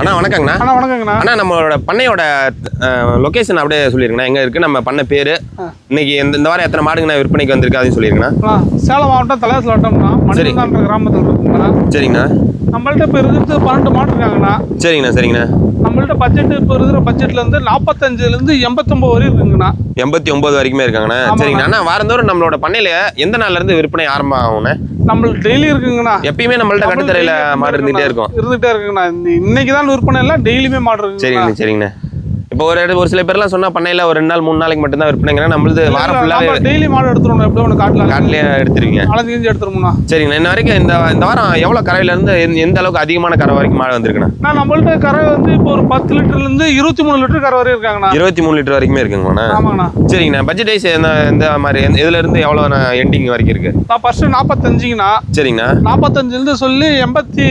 அண்ணா வணக்கங்கண்ணா. அண்ணா வணக்கங்கண்ணா. அண்ணா நம்மளோட பண்ணையோட லொகேஷன் அப்படியே சொல்லிருங்கண்ணா. எங்க இருக்கு? நம்ம பண்ண பேரு. இன்னைக்கு இந்த இந்த வாரம் எத்தனை மாடுங்கண்ணா விற்பனைக்கு வந்திருக்கு அதையும் சொல்லிருங்கண்ணா. சேலம் மாவட்டம் தலையாசல் வட்டம்னா மணிகண்டான்ற கிராமத்தில் இருக்குங்கண்ணா. சரிங்கண்ணா. நம்மள்ட்ட இப்போ இருக்கிறது பன்னெண்டு மாடு இருக்காங்கண்ணா. சரிங்கண்ணா சரிங்கண்ணா. நம்மள்ட்ட பட்ஜெட் இப்போ இருக்கிற பட்ஜெட்ல இருந்து நாற்பத்தஞ்சுலேருந்து எண்பத்தொம்பது வரை இருக்குங்கண்ணா. எண்பத்தி ஒன்பது வரைக்குமே இருக்காங்கண்ணா. சரிங்கண்ணா. அண்ணா வாரந்தோறும் நம்மளோட பண்ணையில எந்த நாள்ல இருந்து விற்பனை ஆரம்பம் ஆகும்ண்ணே நம்மளுக்கு டெய்லி இருக்குங்கண்ணா. எப்பயுமே நம்மள்ட்ட கட்டுத்தரையில மாடு இருந்துகிட்டே இருக்கும். இருந்துகிட்டே இருக்குங்கண்ணா. இன்னைக்கு தான் விற்பனை எல்லாம் டெய்லியுமே மாடு சரிங்கண்ணா சரிங்கண்ணா. இப்போ ஒரு ஒரு சில பேர்லாம் சொன்னா பண்ணையில ஒரு ரெண்டு நாள் மூணு நாளைக்கு மட்டும்தான் விற்பனைங்கன்னா நம்மளது வாரம் ஃபுல்லாவே டெய்லி மாடு எடுத்துருவோம் எப்படி ஒன்று காட்டலாம் காட்டிலே எடுத்துருவீங்க. அலைஞ்சு கிஞ்சி எடுத்துருவோம்ண்ணா சரிங்கண்ணா. இன்ன வரைக்கும் இந்த இந்த வாரம் எவ்வளவு கறவையில இருந்து எந்த- அளவுக்கு அதிகமான கறவை வரைக்கும் மாடு வந்திருக்குண்ணா? நான் நம்மள்ட்ட கரை வந்து இப்போ ஒரு பத்து லிட்டர்லேருந்து இருபத்தி மூணு லிட்டர் கரை வரை இருக்காங்கண்ணா. இருபத்தி மூணு லிட்டர் வரைக்குமே இருக்குங்கண்ணா ஆமாங்கண்ணா. சரிங்கண்ணா. பட்ஜெட் வைஸ் எந்த எந்த மாதிரி இதுல இருந்து எவ்வளோ எண்டிங் வரைக்கும் இருக்கு? நான் ஃபர்ஸ்ட் நாற்பத்தஞ்சுங்கண்ணா சரிங்கண்ணா. நாற்பத்தஞ்சுலேருந்து சொல்லி எண்பத்தி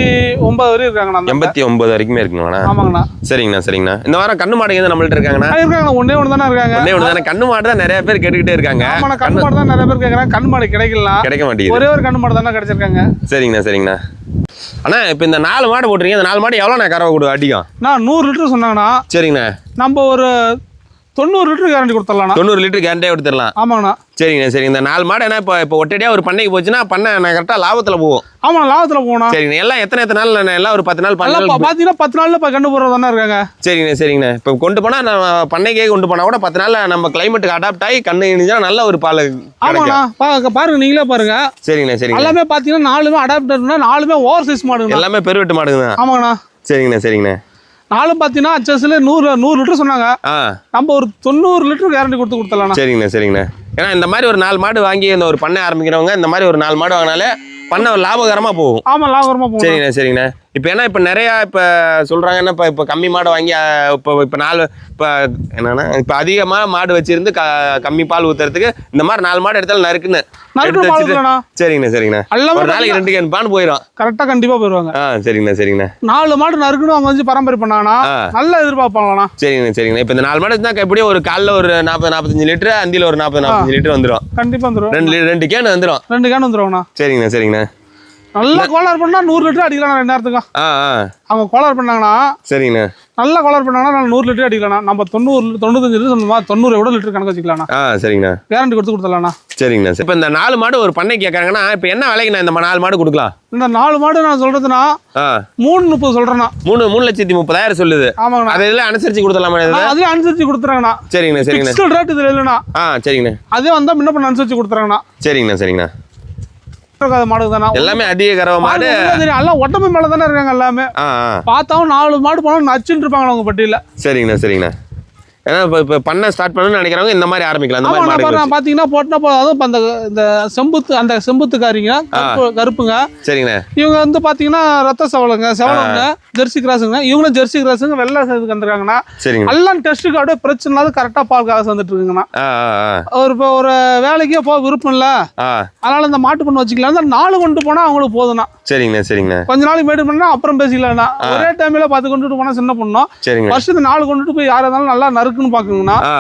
ஒன்பது வரை இருக்காங்கண்ணா எண்பத்தி ஒன்பது வரைக்குமே இருக்குங்கண்ணா ஆமாங்கண்ணா. சரிங்கண்ணா சரிங்கண்ணா. இந்த வாரம் கண்ணு மாடு எது நம்மள்ட்ட இருக்காங்கண்ணா. இருக்காங்க ஒண்ணே ஒன்று தானே இருக்காங்க. ஒண்ணே ஒன்று தானே கண்ணு மாடு தான் நிறைய பேர் கேட்டுக்கிட்டே இருக்காங்க. ஆமாண்ணா கண்ணு மாடு தான் நிறைய பேர் கேட்குறாங்க கண்ணு மாடு கிடைக்கலாம் கிடைக்க மாட்டேங்குது. ஒரே ஒரு கண்ணு மாடு தானே கிடைச்சிருக்காங்க. சரிங்கண்ணா சரிங்கண்ணா. அண்ணா இப்போ இந்த நாலு மாடு போட்டுருக்கீங்க இந்த நாலு மாடு எவ்வளோண்ணா கறவை கொடு அடிக்கும்? நான் நூறு லிட்டர் சொன்னாங்கண்ணா. சரிங்கண்ணா. நம்ம ஒரு தொண்ணூறு லிட்டர் கேரண்டி கொடுத்துடலாம்ண்ணா. தொண்ணூறு லிட்டர் கேரண்டே எடுத்துடலாம் ஆமாங்கண்ணா. சரிங்கண்ணா சரி இந்த நாலு மாடு என்ன இப்போ இப்போ ஒட்டடியாக ஒரு பண்ணைக்கு போச்சுன்னா பண்ணை நான் கரெக்டாக லாபத்தில் போகும் ஆமாண்ணா லாபத்தில் போகணும் சரிங்கண்ணா எல்லாம் எத்தனை எத்தனை நாள் எல்லாம் ஒரு பத்து நாள் எல்லாம் பன்னெண்டு பா- பார்த்தீங்கன்னா பத்து நாளில் இப்போ கண்டு போடுறது தானே இருக்காங்க. சரிங்கண்ணா சரிங்கண்ணா. இப்போ கொண்டு போனால் நம்ம பண்ணைக்கே கொண்டு போனால் கூட பத்து நாளில் நம்ம கிளைமேட்டுக்கு அடாப்ட் ஆகி கண்ணு இணைஞ்சா நல்ல ஒரு பால் ஆமாண்ணா. பாருங்க நீங்களே பாருங்க. சரிங்கண்ணா சரிங்கண்ணா. எல்லாமே பார்த்தீங்கன்னா நாலுமே அடாப்டர்னா நாலுமே ஓவர் சைஸ் மாடுங்கண்ணா. எல்லாமே பெருவெட்டு மாடுங்கண்ணா. ஆமாங்கண்ணா. சரிங்கண்ணா சரிங்கண்ணா. நாலும் பார்த்தீங்கன்னா அச்சஸில் நூறு நூறு லிட்டர் சொன்னாங்க. நம்ம ஒரு தொண்ணூறு லிட்டர் கேரண்டி கொடுத்து கொடுத்துடலாம்ண்ணா சரிங்கண்ணா சரிங்கண்ணா. ஏன்னா இந்த மாதிரி ஒரு நாலு மாடு வாங்கி இந்த ஒரு பண்ணை ஆரம்பிக்கிறவங்க இந்த மாதிரி ஒரு நாலு மாடு வாங்கினாலே பண்ணை லாபகரமாக போகும். ஆமாம் லாபகரமாக போகணும் சரிங்கண்ணா சரிங்கண்ணா. இப்போ ஏன்னா இப்போ நிறையா இப்போ சொல்கிறாங்கன்னா இப்போ இப்போ கம்மி மாடு வாங்கி இப்போ இப்போ நாலு இப்போ என்னன்னா இப்போ அதிகமாக மாடு வச்சிருந்து க கம்மி பால் ஊற்றுறதுக்கு இந்த மாதிரி நாலு மாடு எடுத்தாலும் நறுக்குன்னு நறுக்கு எடுத்து வச்சுட்டு. சரிங்கண்ணா சரிங்கண்ணா. ஒரு நாளைக்கு ரெண்டு கேன் பான் போயிடும் கரெக்டாக கண்டிப்பாக போயிடுவாங்க. ஆ சரிங்கண்ணா சரிங்கண்ணா. நாலு மாடு நறுக்குன்னு அவங்க வந்து பராமரி பண்ணாங்கன்னா. நல்ல எதிர்பார்ப்பாங்களாண்ணா. சரிங்கண்ணா சரிங்கண்ணா. இப்போ இந்த நாலு மாடு இருந்தால் எப்படியும் ஒரு காலைல ஒரு நாற்பது நாற்பத்தஞ்சு லிட்டரு அந்தியில் ஒரு நாற்பது நாற்பத்தஞ்சு லிட்டர் வந்துடும் கண்டிப்பாக வந்துடும் ரெண்டு ரெண்டு கேன் வந்துடும் ரெண்டு கேன் வந்துருவாங்கண்ணா சரிங்கண்ணா சரிங்கண்ணா. நல்லா கோளாறு பண்ணா நூறு லிட்டர் அடிக்கலாம் ரெண்டு நேரத்துக்கு. அவங்க கோளாறு பண்ணாங்கன்னா சரிங்கண்ணா. நல்லா கோளாறு பண்ணாங்கன்னா நான் நூறு லிட்டர் அடிக்கலாம் நம்ம தொண்ணூறு தொண்ணூத்தஞ்சு லிட்டர் சொன்னோமா தொண்ணூறு எவ்வளோ லிட்டர் கணக்கு வச்சுக்கலாம்ண்ணா. ஆ சரிங்கண்ணா. கேரண்டி கொடுத்து கொடுத்துடலாம்ண்ணா. சரிங்கண்ணா. சரி இப்போ இந்த நாலு மாடு ஒரு பண்ணை கேட்குறாங்கன்னா இப்போ என்ன விலைக்கு நான் இந்த நாலு மாடு கொடுக்கலாம்? இந்த நாலு மாடு நான் சொல்றதுன்னா மூணு முப்பது சொல்றேண்ணா. மூணு மூணு லட்சத்தி முப்பதாயிரம் சொல்லுது. ஆமாங்கண்ணா. அதை இதில் அனுசரிச்சு கொடுத்துடலாமா அதுலேயும் அனுசரிச்சு கொடுத்துறாங்கண்ணா. சரிங்கண்ணா சரிங்கண்ணா. ரேட் இதில் இல்லைண்ணா. ஆ சரிங்கண்ணா. அதே வந்தால் முன்ன பண்ண அனுசரிச்சு கொடுத்துறாங்கண்ணா. சரிங்கண்ணா சரிங்கண்ணா. இருக்காத மாடு தானே? எல்லாமே அதிக மாடு. எல்லாம் ஒட்டமை மேலே தானே இருக்காங்க எல்லாமே. பார்த்தாவும் நாலு மாடு போனால் நச்சுன்னு இருப்பாங்களா உங்க பட்டியல சரிங்கண்ணா சரிங்கண்ணா. ஏன்னா இப்போ இப்போ பண்ண ஸ்டார்ட் பண்ணணும்னு நினைக்கிறவங்க இந்த மாதிரி ஆரம்பிக்கலாம். இந்த மாதிரி மாடு பார்த்தீங்கன்னா போட்டினா போதும் அதுவும் அந்த இந்த செம்புத்து அந்த செம்புத்துக்காரிங்க கருப்பு கருப்புங்க. சரிங்கண்ணா. இவங்க வந்து பார்த்தீங்கன்னா ரத்த செவலுங்க செவலங்க ஜெர்சி கிராஸுங்க இவங்களும் ஜெர்சி கிராஸுங்க வெள்ளை இதுக்கு வந்துருக்காங்கண்ணா. சரிங்கண்ணா. எல்லாம் டெஸ்ட்டுக்கு அப்படியே பிரச்சனை இல்லாத கரெக்டாக பால் காசு வந்துட்டு இருக்குங்கண்ணா ஒரு இப்போ ஒரு வேலைக்கே போக விருப்பம் இல்லை. அதனால இந்த மாட்டு பண்ண வச்சுக்கலாம் நாலு கொண்டு போனால் அவங்களுக்கு போதும்ண்ணா. சரிங்கண்ணா சரிங்கண்ணா. கொஞ்ச நாளைக்கு மேடு பண்ணா அப்புறம் பேசிக்கலாம்ண்ணா. ஒரே டைமில் பார்த்து கொண்டுட்டு போனால் சின்ன பண்ணோம் சரிங்கண்ணா. வருஷத்து நாலு கொண்டுட்டு போய் யாராக இருந்தாலும் நல்லா நறுக்குன்னு பார்க்குங்கண்ணா ஆ.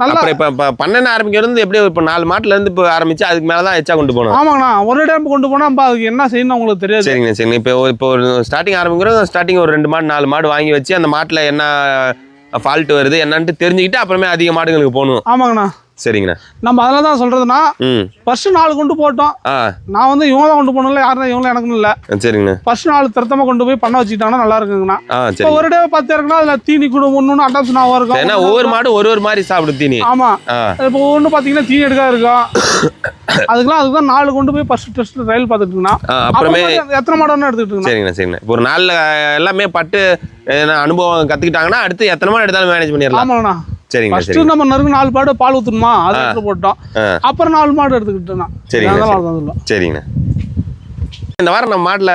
நல்லா இப்போ இப்போ பண்ணன ஆரம்பிக்கிறது எப்படி இப்போ நாலு மாட்டுல இருந்து இப்போ ஆரம்பிச்சு அதுக்கு மேலே தான் எச்சா கொண்டு போகணும். ஆமாங்கண்ணா. ஒரே டைம் கொண்டு போனால் நம்ம அதுக்கு என்ன செய்யணும் உங்களுக்கு தெரியாது. சரிங்கண்ணா சரிங்க இப்போ ஒரு- இப்போ ஒரு ஸ்டார்டிங் ஆரம்பிக்கிறோம். ஸ்டார்டிங் ஒரு ரெண்டு மாடு நாலு மாடு வாங்கி வச்சு அந்த மாட்டில் என்ன ஃபால்ட் வருது என்னன்ட்டு தெரிஞ்சுக்கிட்டு அப்புறமே அதிக மாடுகளுக்கு போகணும். ஆமாங்கண்ணா. சரிங்கண்ணா. நம்ம அதில் தான் சொல்கிறதுனா ஃபர்ஸ்ட் நாலு கொண்டு போட்டோம். நான் வந்து இவங்க தான் கொண்டு போகணும்ல யாரும் இவங்களும் எனக்குன்னு இல்லை. சரிங்கண்ணா. ஃபர்ஸ்ட் நாலு திருத்தமாக கொண்டு போய் பண்ண வச்சுக்கிட்டாங்கன்னா நல்லா இருக்குங்கண்ணா. ஒரு டே பத்து இருக்குன்னா அதில் தீனி கூட ஒன்று அடாப்ஷன் ஆகும் இருக்கும் ஏன்னா ஒவ்வொரு மாடும் ஒரு ஒரு மாதிரி சாப்பிடு தீனி. ஆமாம் இப்போ ஒன்று பார்த்தீங்கன்னா தீனி எடுக்கா இருக்கும் அதுக்கெல்லாம் அதுக்கு தான் நாலு கொண்டு போய் ஃபர்ஸ்ட் டெஸ்ட் ரயில் பார்த்துட்டுங்கண்ணா அப்புறமே எத்தனை மாடு வேணா எடுத்துக்கிட்டுங்கண்ணா சரிங்கண்ணா சரிங்கண்ணா. ஒரு நாளில் எல்லாமே பட்டு என்ன அனுபவம் கற்றுக்கிட்டாங்கன்னா அடுத்து எத்தனை மாடு எடுத்தாலும் மேனேஜ் பண்ணிடலாம். ஆமாங்கண்ணா சரிங்கண்ணா ஃபர்ஸ்ட் சரிங்க. நம்ம நறுக்கு நாலு மாடு பால் ஊற்றணுமா அதை எடுத்து போட்டோம். அப்புறம் நாலு மாடு எடுத்துக்கிட்டோம்னா சரிங்கண்ணா, அதனால சரி. அதுதான் சொல்லுவேன். சரிங்கண்ணா இந்த வாரம் நம்ம மாட்டில்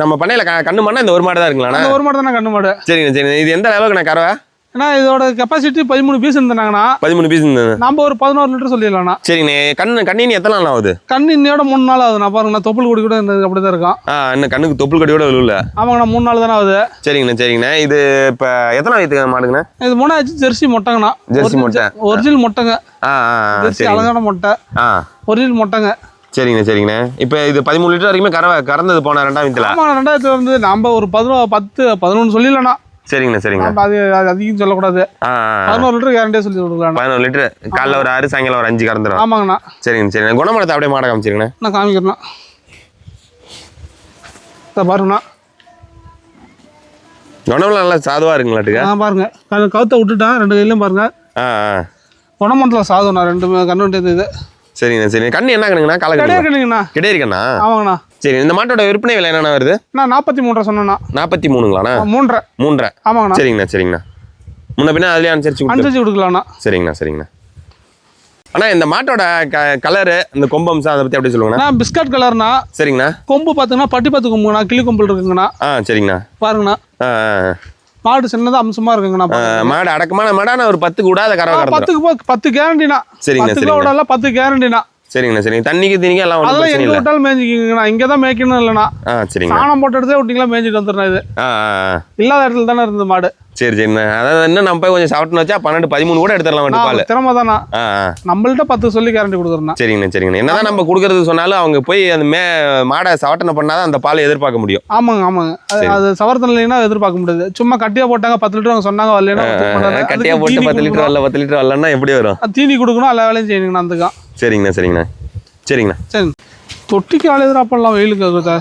நம்ம பண்ணையில் கண்ணு மண்ணா இந்த ஒரு மாடு தான் இருக்குங்களாண்ணா? அந்த ஒரு மாடு தானே கண்ணு மாடு. சரிங்கண்ணா சரிங்க. இது எந்த அளவுக்கு நான் கறவை? ஏன்னா இதோட கெப்பாசிட்டி பதிமூணு பீஸ் இருந்தாங்கன்னா பதிமூணு பீஸ் நம்ம ஒரு பதினோரு லிட்டர் சொல்லிடலாம்ண்ணா. சரிங்கண்ணே கண்ணு கண்ணினி எத்தனை நாள் ஆகுது? கண்ணு இன்னையோட மூணு நாள் ஆகுது. நான் பாருங்கண்ணா தொப்புள் கொடி கூட அப்படி தான் இருக்கும் இன்னும் கண்ணுக்கு தொப்புள் கட்டியோட விழுல ஆமாங்கண்ணா மூணு நாள் தானே ஆகுது. சரிங்கண்ணா சரிங்கண்ணா. இது இப்போ எத்தனை வயதுக்கு மாடுங்கண்ணா? இது மூணாச்சு ஜெர்சி மொட்டைங்கண்ணா. ஜெர்சி மொட்டை. ஒரிஜினல் மொட்டைங்க. ஜெர்சி அழகான மொட்டை. ஒரிஜினல் மொட்டைங்க. சரிங்கண்ணா சரிங்கண்ணா. இப்போ இது பதிமூணு லிட்டர் வரைக்குமே கறவை கறந்தது போன ரெண்டாம் வீட்டில் ஆமாண்ணா ரெண்டாயிரத்துல வந்து நம்ம ஒரு பதினோ பத்து பதினொன்று சொல்லிடலண்ணா சரிங்கண்ணா சரிங்கண்ணா. அது அது அதிகம் சொல்லக்கூடாது. பதினோரு லிட்டர் கேரண்டியே சொல்லி கொடுக்கலாண்ணா பதினோரு லிட்டரு. காலைல ஒரு ஆறு சாயங்காலம் ஒரு அஞ்சு கறந்துடும் ஆமாங்கண்ணா. சரிங்க சரிங்க குணமடத்தை அப்படியே மாட காமிச்சிருங்கண்ணா. நான் காமிக்கிறேண்ணா. பாருங்கண்ணா. குணமெல்லாம் நல்லா சாதுவாக இருக்குங்களாட்டுக்க ஆ பாருங்க. கவுத்த விட்டுட்டேன் ரெண்டு கையிலையும் பாருங்க. ஆ குணமண்டலம் சாதம்ண்ணா ரெண்டு கண்ணு இது. சரிங்கண்ணா சரிங்க கண்ணு என்ன கண்ணுங்கண்ணா? காலை கிடையாது கண்ணு கண்ணுங்கண்ணா. கிடையாது கண்ணா? ஆமாங்கண்ணா. சரி இந்த மாட்டோட விற்பனை விலை என்னண்ணா வருது? நான் நாற்பத்தி மூன்றரை சொன்னேண்ணா. நாற்பத்தி மூணுங்களாண்ணா மூன்றரை. மூன்றரை. ஆமாங்கண்ணா. சரிங்கண்ணா சரிங்கண்ணா. முன்ன பின்ன அதுலேயே அனுசரிச்சு அனுசரிச்சு கொடுக்கலாண்ணா. சரிங்கண்ணா சரிங்கண்ணா. அண்ணா இந்த மாட்டோட க கலரு இந்த கொம்பம்சம் அதை பற்றி அப்படியே சொல்லுங்கண்ணா? நான் பிஸ்கட் கலர்ண்ணா. சரிங்கண்ணா. கொம்பு பார்த்தீங்கன்னா பட்டி பத்து கொம்புங்கண்ணா கிளி கொம்புல இருக்குங்கண்ணா. ஆ சரிங்கண்ணா. பாருங்கண்ணா. ஆ. மாடு சின்னதாக அம்சமாக இருக்குங்கண்ணா மாடு அடக்கமான மாடான ஒரு பத்து கறவை ஆ, கறந்துடும் பத்துக்கு பத்து- கேரண்டிண்ணா சரிங்கண்ணா பத்து கிலோட பத்து கேரண்டிண்ணா சரிங்கண்ணா சரிங்க. தண்ணிக்கு திணிக்க எல்லாம் அதெல்லாம் எங்க விட்டாலும் மேய்ஞ்சிக்கிங்கண்ணா இங்கே தான் மேய்க்கணும் இல்லைண்ணா. ஆ சரிங்கண்ணா. சாணம் போட்டு எடுத்தே விட்டிங்களா மேய்ஞ்சிட்டு வந்துடுறேன் இது. இல்லாத இடத்துல தானே இருந்தது மாடு. சரி சரிண்ணா அதாவது இன்னும் நம்ம போய் கொஞ்சம் சாப்பிட்டுன்னு வச்சா பன்னெண்டு பதிமூணு கூட எடுத்துடலாம் வண்டி பால் திறமை தானா நம்மள்ட்ட பத்து சொல்லி கேரண்டி கொடுக்குறேண்ணா. சரிங்கண்ணா சரிங்கண்ணா. என்னதான் நம்ம கொடுக்கறது சொன்னாலும் அவங்க போய் அந்த மே மாடை சவட்டனை பண்ணாதான் அந்த பாலை எதிர்பார்க்க முடியும். ஆமாங்க ஆமாங்க. அது- சவரத்தம் இல்லைன்னா எதிர்பார்க்க முடியாது. சும்மா கட்டியா போட்டாங்க பத்து லிட்டர் அவங்க சொன்னாங்க வரலன்னா. கட்டியா போட்டு பத்து லிட்டர். வரல பத்து லிட்டர் வரலன்னா எப்படி வரும்? தீனி கொடுக்கணும் எல்லா வேலையும் செய்யணுங்கண்ணா அதுக்கும் சரிங்கண்ணா சரிங்கண்ணா. சரிங்கண்ணா. சரி. தொட்டிக்கு ஆள் எதிராக பண்ணலாம் வெயிலுக்கு அது